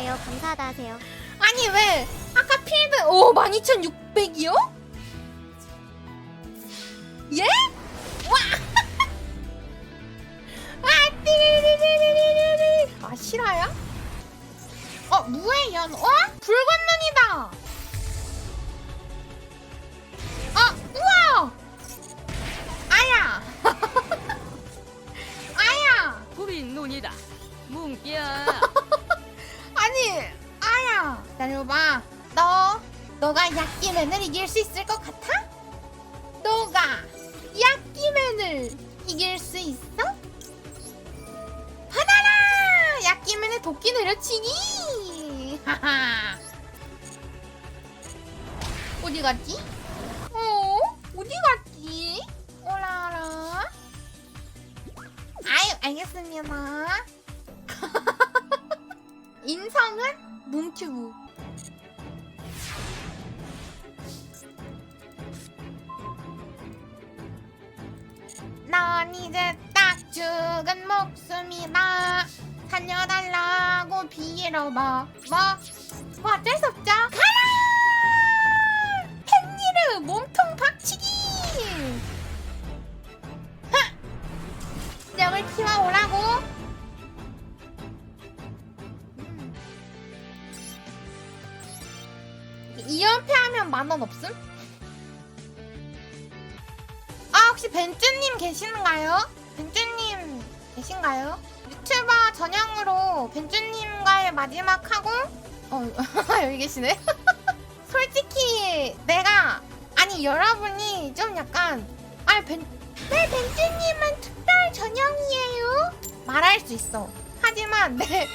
거예요. 감사하다 하세요. 아니 왜 아까 필드 오 12,600이요? 예? 와! 아 띠리리리리리리 아 실화야? 어 무의 연 어? 붉은 어디 갔지? 어? 어디 갔지? 오라라 아유 알겠습니다 인성은 뭉튜브. 난 이제 딱 죽은 목숨이다. 살려달라고 빌어봐. 뭐? 뭐 어쩔 수 없죠. 가라! 몸통 박치기! 하! 명을 키워오라고. 이연패 하면 만원 없음? 아 혹시 벤쭈님 계시는가요? 벤쭈님 계신가요? 유튜버 전형으로 벤쭈님과의 마지막 하고 어 여기 계시네 솔직히 내가 아니 여러분이 좀 약간 아벤네 벤쭈님은 특별 전형이에요 말할 수 있어 하지만 내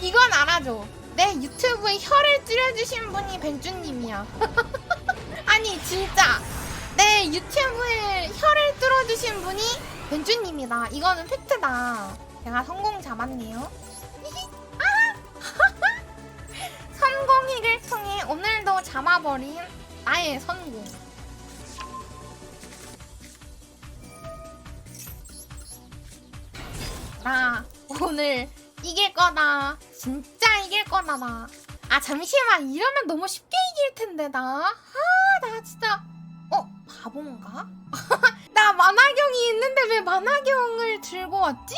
이건 알아줘 내 유튜브에 혀를 찌려주신 분이 벤쭈님이야. 아니 진짜 내 유튜브에 혀를 뚫어주신 분이 벤쭈님이다. 이거는 팩트다. 제가 성공 잡았네요. 아! 성공익을 통해 오늘도 잡아버린 나의 성공. 나 오늘 이길 거다. 진짜 이길 거다 나. 아 잠시만 이러면 너무 쉽게 이길 텐데 나. 아 나 진짜 어 바본가? 나 만화경이 있는데 왜 만화경을 들고 왔지?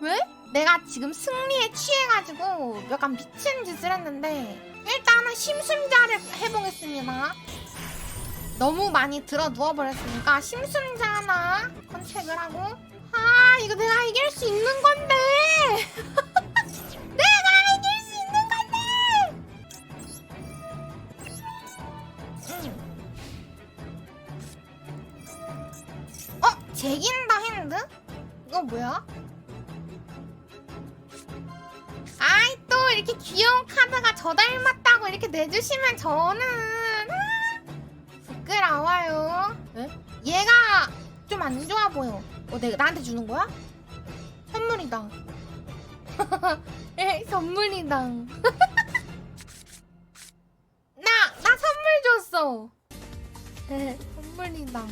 왜? 내가 지금 승리에 취해가지고 약간 미친 짓을 했는데 일단은 심순자를 해보겠습니다. 너무 많이 들어 누워버렸으니까 심순자 하나 컨택을 하고 아 이거 내가 이길 수 있는 건데. 내가 이길 수 있는 건데. 응. 어 제긴다 핸드? 이거 뭐야? 아이 또 이렇게 귀여운 카드가 저 닮았다고 이렇게 내주시면 저는 아, 부끄러워요. 에? 얘가 좀 안 좋아 보여 어 내가 나한테 주는 거야? 선물이다. 에 선물이다. 나 나 선물 줬어. 에 선물이다.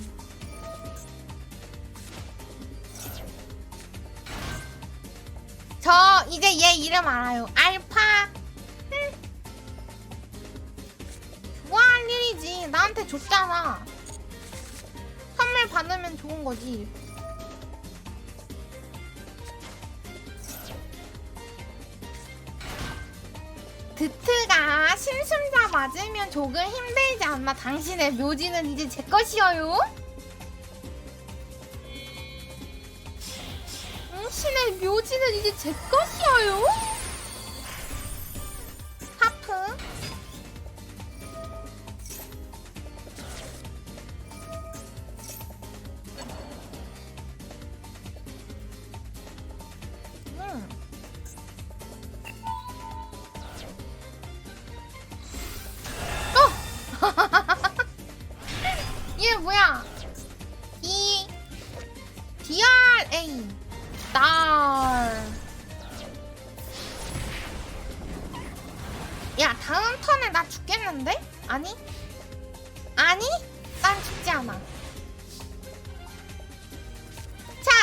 저 이제 얘 이름 알아요. 알파. 응. 좋아할 일이지? 나한테 줬잖아. 선물 받으면 좋은 거지 신순자 맞으면 조금 힘들지 않나? 당신의 묘지는 이제 제 것이어요? 당신의 묘지는 이제 제 것이어요?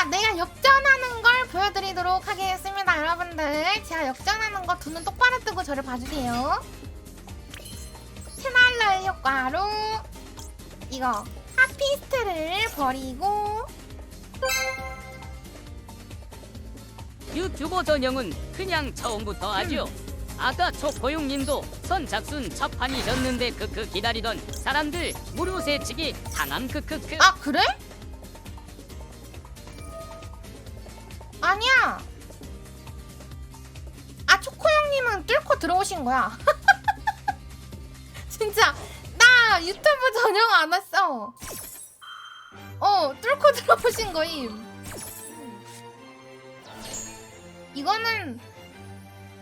내가 역전하는 걸 보여드리도록 하겠습니다, 여러분들. 제가 역전하는 거 두 눈 똑바로 뜨고 저를 봐주세요. 채널러의 효과로 이거 하피스트를 버리고 유튜버 전형은 그냥 처음부터 하죠. 아까 초포용님도 선착순 첫 판이셨는데 크크 기다리던 사람들 무료 세치기 당함 크크크. 아 그래? 아니야. 아 초코 형님은 뚫고 들어오신 거야. 진짜 나 유튜브 전용 안 왔어. 어 뚫고 들어오신 거임. 이거는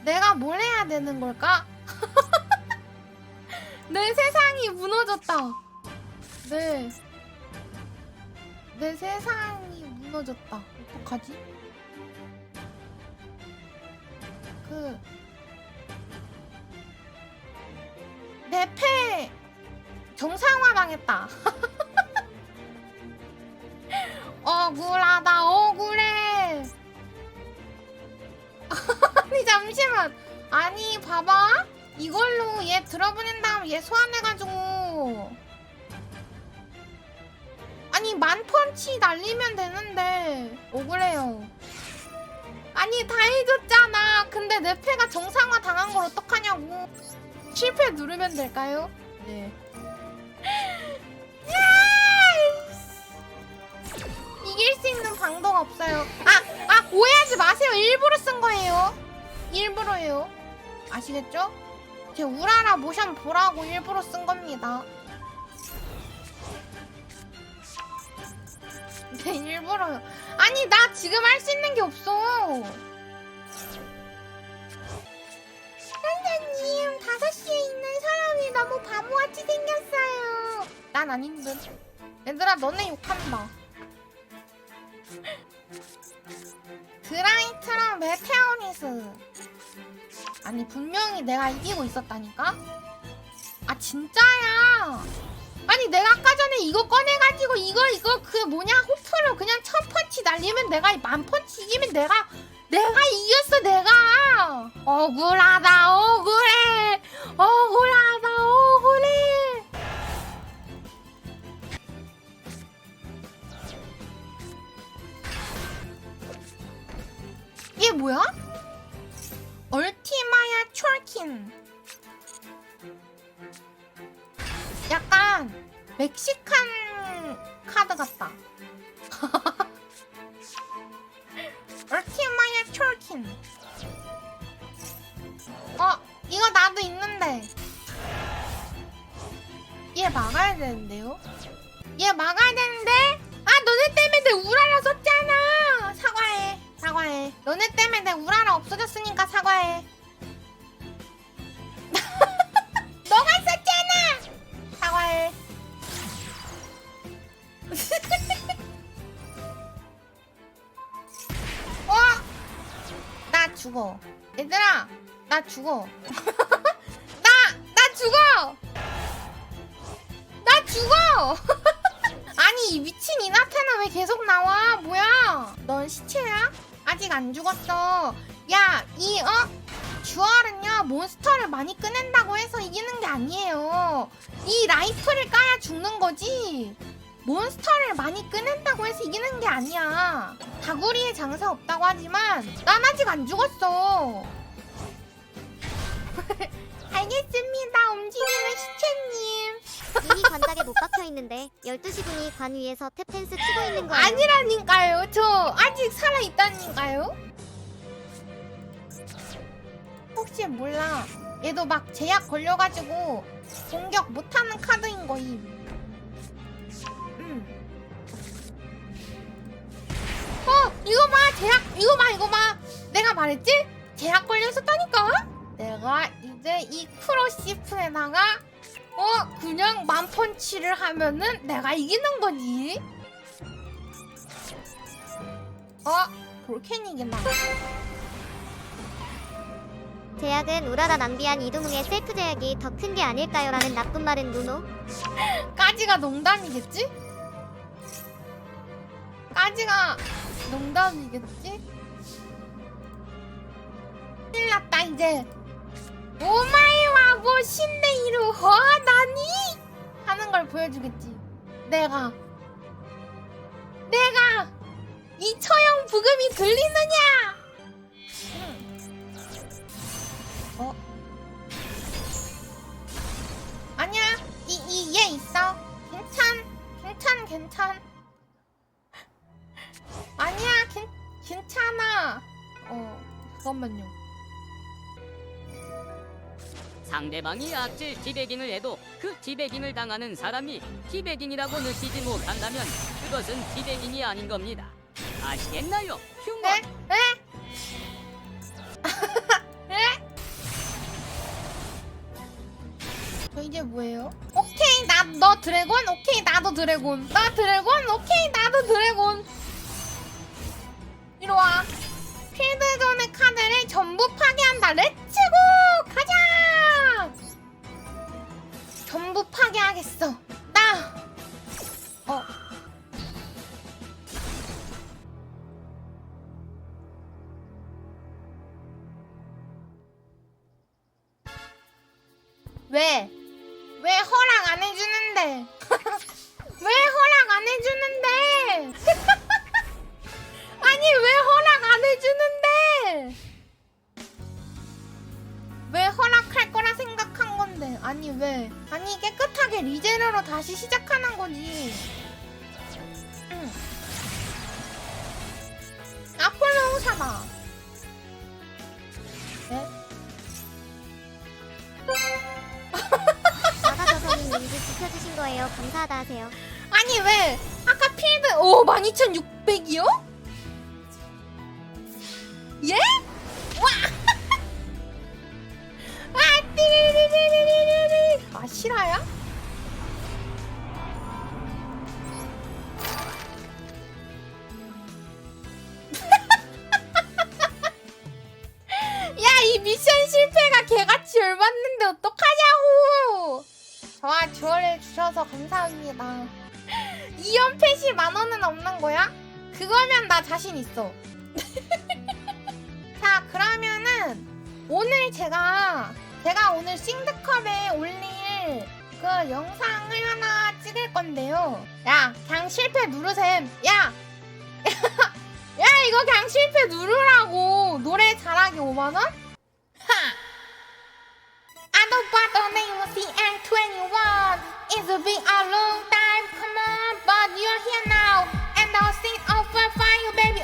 내가 뭘 해야 되는 걸까? 내 세상이 무너졌다. 네. 내 세상이 무너졌다. 어떡하지? 그, 내패 정상화 당했다. 억울하다, 억울해. 아니, 잠시만. 아니, 봐봐. 이걸로 얘 들어보낸 다음 얘 소환해가지고. 아니 만 펀치 날리면 되는데 억울해요 아니 다 해줬잖아 근데 내 패가 정상화 당한 걸 어떡하냐고 실패 누르면 될까요? 네 이길 수 있는 방도가 없어요 아! 아! 오해하지 마세요 일부러 쓴 거예요 일부러예요 아시겠죠? 제 우라라 모션 보라고 일부러 쓴 겁니다 네, 일부러요. 아니, 나 지금 할 수 있는 게 없어. 바보같이 생겼어요. 난 아닌 듯. 얘들아, 너네 욕한다. 드라이트랑 메테오리스. 아니, 분명히 내가 이기고 있었다니까? 아, 진짜야. 아니 내가 아까 전에 이거 꺼내가지고 이거 이거 그 뭐냐 호프로 그냥 천 펀치 날리면 내가 만 펀치 이기면 내가 내가 이겼어 내가 억울하다 억울해 억울하다 억울해 얘 뭐야? 얼티마야 촐킨 약간 멕시칸 카드 같다. 되는데요? 얘 막아야 되는데? 아, 너네 때문에 내 우라라 썼잖아. 사과해. 사과해. 너네 때문에 내 우라라 없어졌으니까 사과해. 너가 썼잖아. 사과해. 어? 나 죽어. 얘들아, 나 죽어. 아니, 이 미친 이나테는 왜 계속 나와? 뭐야? 넌 시체야? 아직 안 죽었어. 야, 이, 어? 듀얼은요, 몬스터를 많이 꺼낸다고 해서 이기는 게 아니에요. 이 라이프를 까야 죽는 거지. 몬스터를 많이 꺼낸다고 해서 이기는 게 아니야. 다구리에 장사 없다고 하지만 난 아직 안 죽었어. 알겠습니다. 움직이는 시체님. 관짝에 못 박혀 있는데 12시 분이 관 위에서 탭댄스 치고 있는 거예요. 아니라니까요. 저 아직 살아 있다니까요. 혹시 몰라. 얘도 막 제약 걸려가지고 공격 못하는 카드인 거임. 음. 어, 이거 봐, 제약, 이거 봐, 이거 봐. 내가 말했지? 제약 걸려 있었다니까? 내가 이제 이 크로시프에다가 어? 그냥 만펀치를 하면은 내가 이기는 거니? 어? 볼캔이구나 제약은 우라라 낭비한 이동웅의 셀프 제약이 더 큰 게 아닐까요? 라는 나쁜 말은 누노 까지가 농담이겠지? 까지가 농담이겠지? 큰일 났다 이제 오마이와 뭐 신데이루 허나니 하는 걸 보여주겠지. 내가 내가 이 처형 부금이 들리느냐? 음. 어? 아니야 이이얘 있어. 괜찮 괜찮 괜찮. 아니야 괜 괜찮아. 어 잠깐만요. 상대방이 악질 티베깅을 해도 그 티베깅을 당하는 사람이 티베깅이라고 느끼지 못한다면 그것은 티베깅이 아닌 겁니다. 아시겠나요? 휴먼. 에? 에? 에? 저 이제 뭐예요? 오케이 나 너 드래곤 오케이 나도 드래곤 나 드래곤 오케이 나도 드래곤 이리 와 필드존의 카드를 전부 파괴한다 렛츠고 가자 왜? 아니 깨끗하게 리제로로 다시 시작하는 거지. 응. 아폴로 호사다. 네? 나가저서님 님들 지켜주신 거예요. 감사하다 하세요. 아니 왜 아까 필드 오 12,600이요? 예? 와! 실화야? 야 이 미션 실패가 개같이 열받는데 어떡하냐고 저와 주얼을 주셔서 감사합니다. 이연패시 만 원은 없는 거야? 그거면 나 자신 있어. 자, 그러면은 오늘 제가 제가 오늘 싱드컵에 올릴 그 영상을 하나 찍을 건데요. 야, 그냥 실패 누르셈. 야! 야, 이거 그냥 실패 누르라고. 노래 잘하기 5만원? 하! I know but the name was the N21. It's been a long time, come on, but you're here now. And I'll sing over fire, baby.